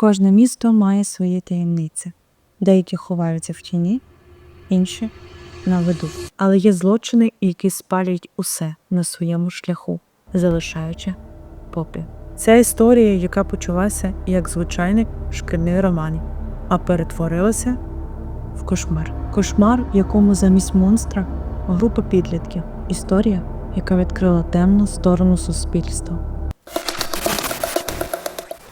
Кожне місто має свої таємниці. Деякі ховаються в тіні, інші на виду. Але є злочини, які спалюють усе на своєму шляху, залишаючи попіл. Це історія, яка почалася як звичайний шкільний роман, а перетворилася в кошмар. Кошмар, в якому замість монстра група підлітків. Історія, яка відкрила темну сторону суспільства.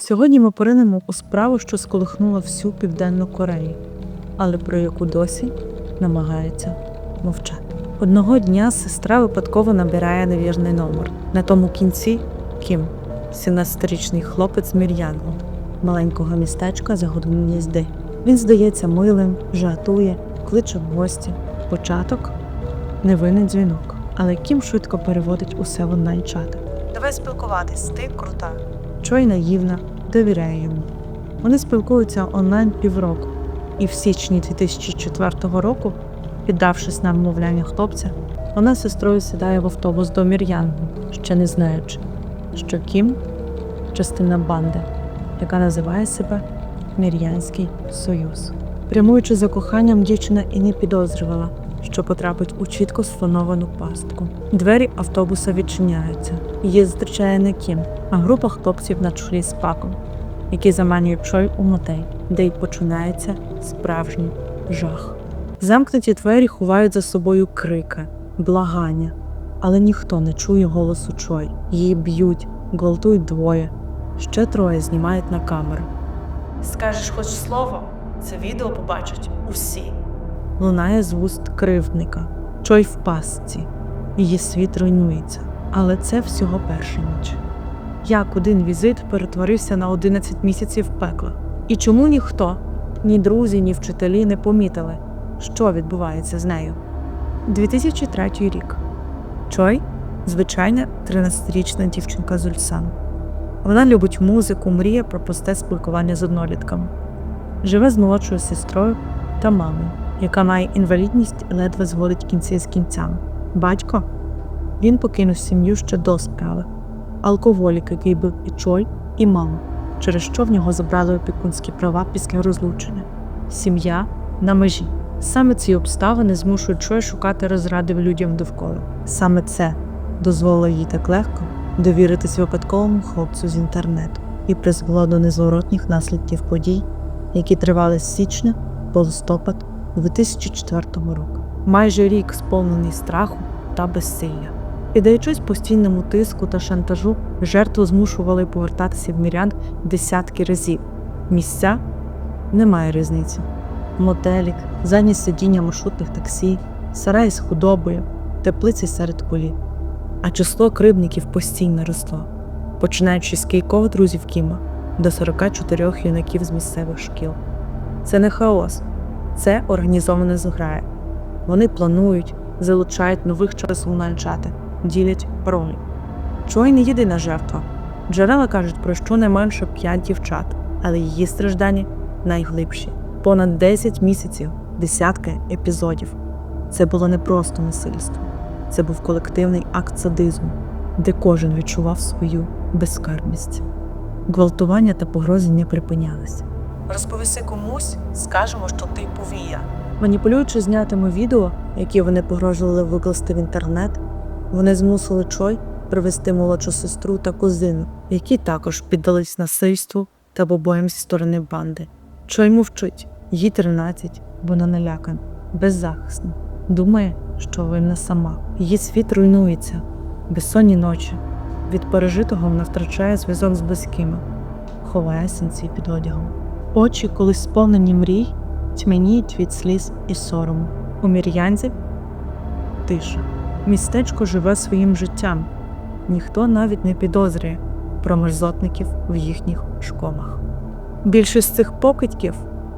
Сьогодні ми поринемо у справу, що сколихнула всю південну Корею, але про яку досі намагається мовчати. Одного дня сестра випадково набирає невірний номер. На тому кінці Кім, 17-річний хлопець з Мір'янгу, маленького містечка за годину їзди. Він здається милим, жартує, кличе в гості. Початок невинний дзвінок, але Кім швидко переводить усе в онлайн-чати. Давай спілкуватись, ти крута. Чой наївна, довіряє йому. Вони спілкуються онлайн півроку, і в січні 2004 року, піддавшись на вмовляння хлопця, вона з сестрою сідає в автобус до Мір'янгу, ще не знаючи, що Кім частина банди, яка називає себе Мір'янський Союз. Прямуючи за коханням, дівчина і не підозрювала, що потрапить у чітко сплановану пастку. Двері автобуса відчиняються. Її зустрічає не Кім, а група хлопців на чолі з паком, які заманюють Чой у мотель, де й починається справжній жах. Замкнуті двері ховають за собою крики, благання, але ніхто не чує голосу Чой. Її б'ють, гвалтують двоє. Ще троє знімають на камеру. Скажеш хоч слово, це відео побачать усі. Лунає з вуст кривдника. Чой в пастці. Її світ руйнується. Але це всього перша ніч. Як один візит перетворився на 11 місяців пекла. І чому ніхто, ні друзі, ні вчителі не помітили, що відбувається з нею? 2003 рік. Чой звичайна 13-річна дівчинка з Ульсан. Вона любить музику, мріє про просте спілкування з однолітками. Живе з молодшою сестрою та мамою, яка має інвалідність і ледве зводить кінці з кінцями. Батько він покинув сім'ю ще до справи. Алкоголік, який бив і Чой, і маму, через що в нього забрали опікунські права після розлучення. Сім'я на межі. Саме ці обставини змушують Чой шукати розради в людям довкола. Саме це дозволило їй так легко довіритись випадковому хлопцю з інтернету і призвело до незворотніх наслідків подій, які тривали з січня по листопад 2004 року. Майже рік сповнений страху та безсилля. Піддаючись постійному тиску та шантажу, жертву змушували повертатися в мірян десятки разів. Місця немає різниці. Мотелік, задні сидіння маршрутних таксі, сараї з худобою, теплиці серед полів. А число кривдників постійно росло, починаючи з кількох друзів Кіма до 44 юнаків з місцевих шкіл. Це не хаос, це організована зграя. Вони планують, залучають нових через онлайн-чати, ділять паролі. Чой не єдина жертва. Джерела кажуть про щонайменше 5 дівчат, але її страждання найглибші. Понад 10 місяців, десятки епізодів. Це було не просто насильство, це був колективний акт садизму, де кожен відчував свою безкарність. Гвалтування та погрози не припинялися. Розповіси комусь, скажемо, що ти повія. Маніпулюючи знятими відео, які вони погрожували викласти в інтернет, вони змусили Чой привезти молодшу сестру та кузину, які також піддались насильству та побоям зі сторони банди. Чой мовчить, їй 13, вона налякана, беззахисна, думає, що винна сама. Її світ руйнується, безсонні ночі. Від пережитого вона втрачає зв'язок з близькими, ховає синці під одягом. Очі, колись сповнені мрій, тьмяніють від сліз і сорому. У мір'янзі тиша. Містечко живе своїм життям. Ніхто навіть не підозрює про мерзотників в їхніх шкомах. Більшість цих покидьків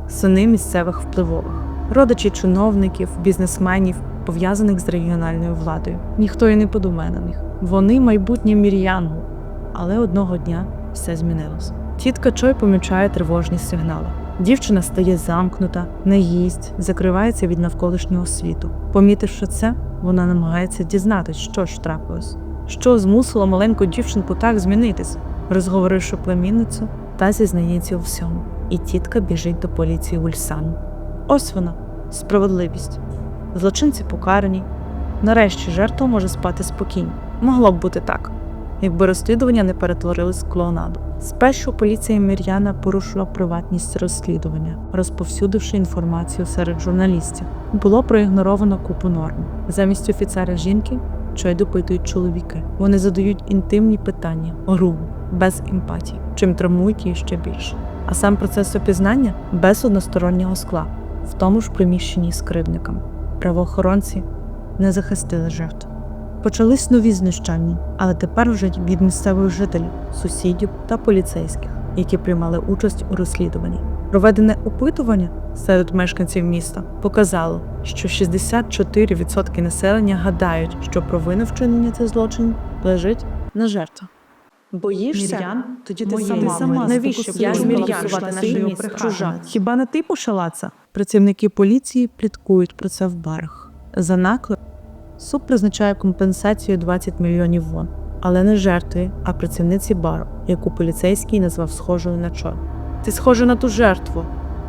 сини місцевих впливових, родичі чиновників, бізнесменів, пов'язаних з регіональною владою. Ніхто і не подумає на них. Вони майбутнє мір'янгу. Але одного дня все змінилось. Тітка Чой помічає тривожні сигнали. Дівчина стає замкнута, не їсть, закривається від навколишнього світу. Помітивши це, вона намагається дізнатись, що ж трапилось, що змусило маленьку дівчинку так змінитись. Розговоривши племінницю, та зізнається у всьому. І тітка біжить до поліції Ульсан. Ось вона, справедливість. Злочинці покарані. Нарешті жертва може спати спокійно. Могло б бути так, якби розслідування не перетворилось в клоунаду. Спершу поліція Мір'яна порушила приватність розслідування, розповсюдивши інформацію серед журналістів. Було проігноровано купу норм. Замість офіцера жінки чай допитують чоловіки. Вони задають інтимні питання, грубо, без емпатії, чим травмують її ще більше. А сам процес опізнання без одностороннього скла, в тому ж приміщенні з кривдниками. Правоохоронці не захистили жертв. Почались нові знущання, але тепер вже від місцевих жителів, сусідів та поліцейських, які приймали участь у розслідуванні. Проведене опитування серед мешканців міста показало, що 64% населення гадають, що провина вчинення цих злочинів лежить на жертвах. Боїшся? Мір'ян? Тоді ти ти сама сама. Навіщо я Мір'ян чужа? Хіба не ти пошила це? Працівники поліції пліткують про це в барах. За наклеп суд призначає компенсацію 20 мільйонів вон, але не жертві, а працівниці бару, яку поліцейський назвав схожою на чорт. Ти схожа на ту жертву.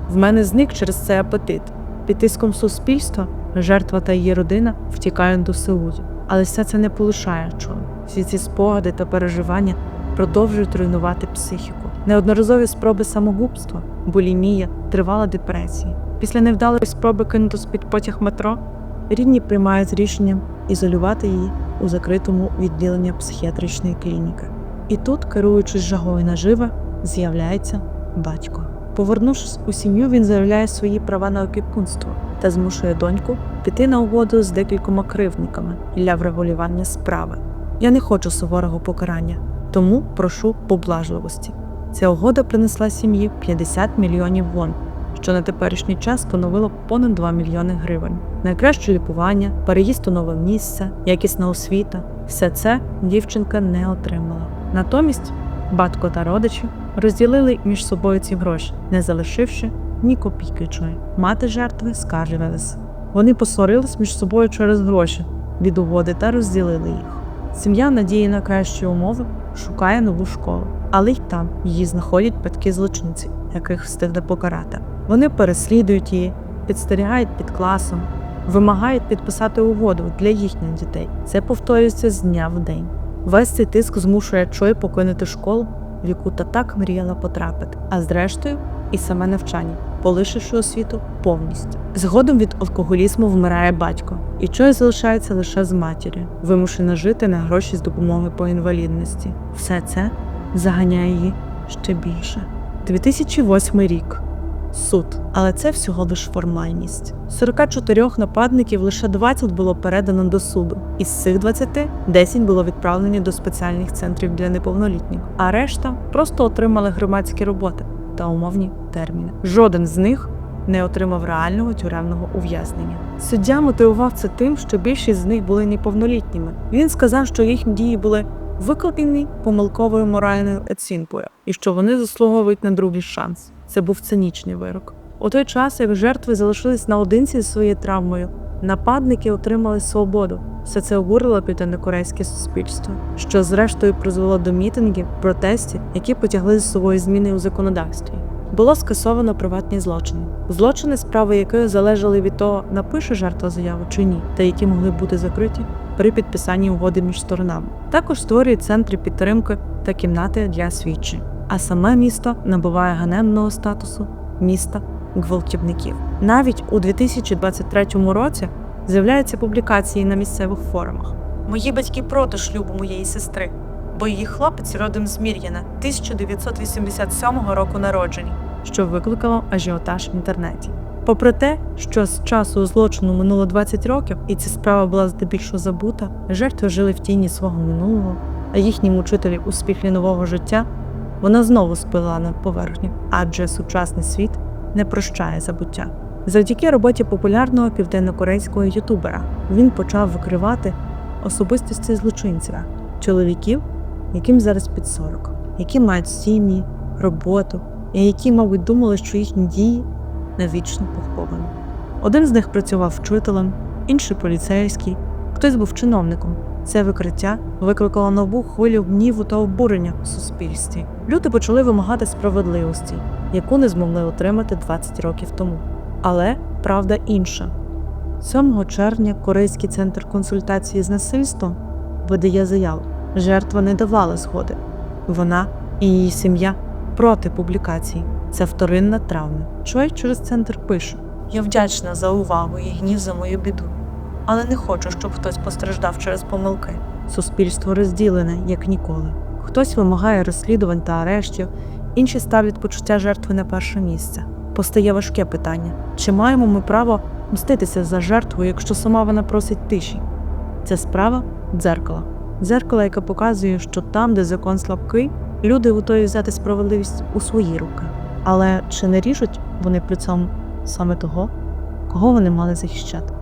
В мене зник через цей апетит. Під тиском суспільства жертва та її родина втікають до Сеулу. Але все це не полишає чого. Всі ці спогади та переживання продовжують руйнувати психіку. Неодноразові спроби самогубства, булімія, тривала депресія. Після невдалої спроби кинути з-під потяг метро, рідні приймають рішення ізолювати її у закритому відділенні психіатричної клініки. І тут, керуючись жагою наживе, з'являється батько. Повернувшись у сім'ю, він заявляє свої права на опікунство та змушує доньку піти на угоду з декількома кривдниками для врегулювання справи. Я не хочу суворого покарання, тому прошу поблажливості. Ця угода принесла сім'ї 50 мільйонів вон, що на теперішній час становило понад 2 мільйони гривень. Найкраще лікування, переїзд у нове місце, якісна освіта все це дівчинка не отримала. Натомість батько та родичі розділили між собою ці гроші, не залишивши ні копійки чої. Мати жертви скаржувалась. Вони посварились між собою через гроші від угоди та розділили їх. Сім'я надії на кращі умови шукає нову школу, але й там її знаходять батьки злочинці, яких встигли покарати. Вони переслідують її, підстерігають під класом, вимагають підписати угоду для їхніх дітей. Це повторюється з дня в день. Весь цей тиск змушує Чой покинути школу, в яку та так мріяла потрапити, а зрештою і саме навчання, полишивши освіту повністю. Згодом від алкоголізму вмирає батько, і Чой залишається лише з матір'ю, вимушена жити на гроші з допомоги по інвалідності. Все це заганяє її ще більше. 2008 рік. Суд, але це всього лиш формальність. З 44 нападників лише 20 було передано до суду. Із цих 20 10 було відправлені до спеціальних центрів для неповнолітніх, а решта просто отримали громадські роботи та умовні терміни. Жоден з них не отримав реального тюремного ув'язнення. Суддя мотивував це тим, що більшість з них були неповнолітніми. Він сказав, що їхні дії були викладені помилковою моральною оцінкою, і що вони заслуговують на другий шанс. Це був цинічний вирок. У той час, як жертви залишились наодинці зі своєю травмою, нападники отримали свободу. Все це обурило південнокорейське суспільство, що зрештою призвело до мітингів, протестів, які потягли з собою зміни у законодавстві. Було скасовано приватні злочини, злочини, справи якої залежали від того, напише жертва заяву чи ні, та які могли бути закриті при підписанні угоди між сторонами. Також створює центри підтримки та кімнати для свідчень. А саме місто набуває ганебного статусу міста гвалтівників. Навіть у 2023 році з'являються публікації на місцевих форумах. Мої батьки проти шлюбу моєї сестри, бо її хлопець родом з Мір'яна 1987 року народження, що викликало ажіотаж в інтернеті. Попри те, що з часу злочину минуло 20 років, і ця справа була здебільшого забута, жертви жили в тіні свого минулого, а їхні мучителі у спіхлі нового життя вона знову спила на поверхню, адже сучасний світ не прощає забуття. Завдяки роботі популярного південнокорейського ютубера він почав викривати особистості злочинців, чоловіків, яким зараз під 40, які мають сім'ї, роботу, і які, мабуть, думали, що їхні дії навічно поховані. Один з них працював вчителем, інший поліцейський, хтось був чиновником, Це викриття викликало нову хвилю гніву та обурення у суспільстві. Люди почали вимагати справедливості, яку не змогли отримати 20 років тому. Але правда інша. 7 червня Корейський центр консультації з насильством видає заяву. Жертва не давала згоди. Вона і її сім'я проти публікацій. Це вторинна травма. Чой через центр пише: Я вдячна за увагу і гнів за мою біду, але не хочу, щоб хтось постраждав через помилки. Суспільство розділене, як ніколи. Хтось вимагає розслідувань та арештів, інші ставлять почуття жертви на перше місце. Постає важке питання: чи маємо ми право мститися за жертву, якщо сама вона просить тиші? Це справа дзеркала. Дзеркало, яке показує, що там, де закон слабкий, люди готові взяти справедливість у свої руки. Але чи не ріжуть вони при цьому саме того, кого вони мали захищати?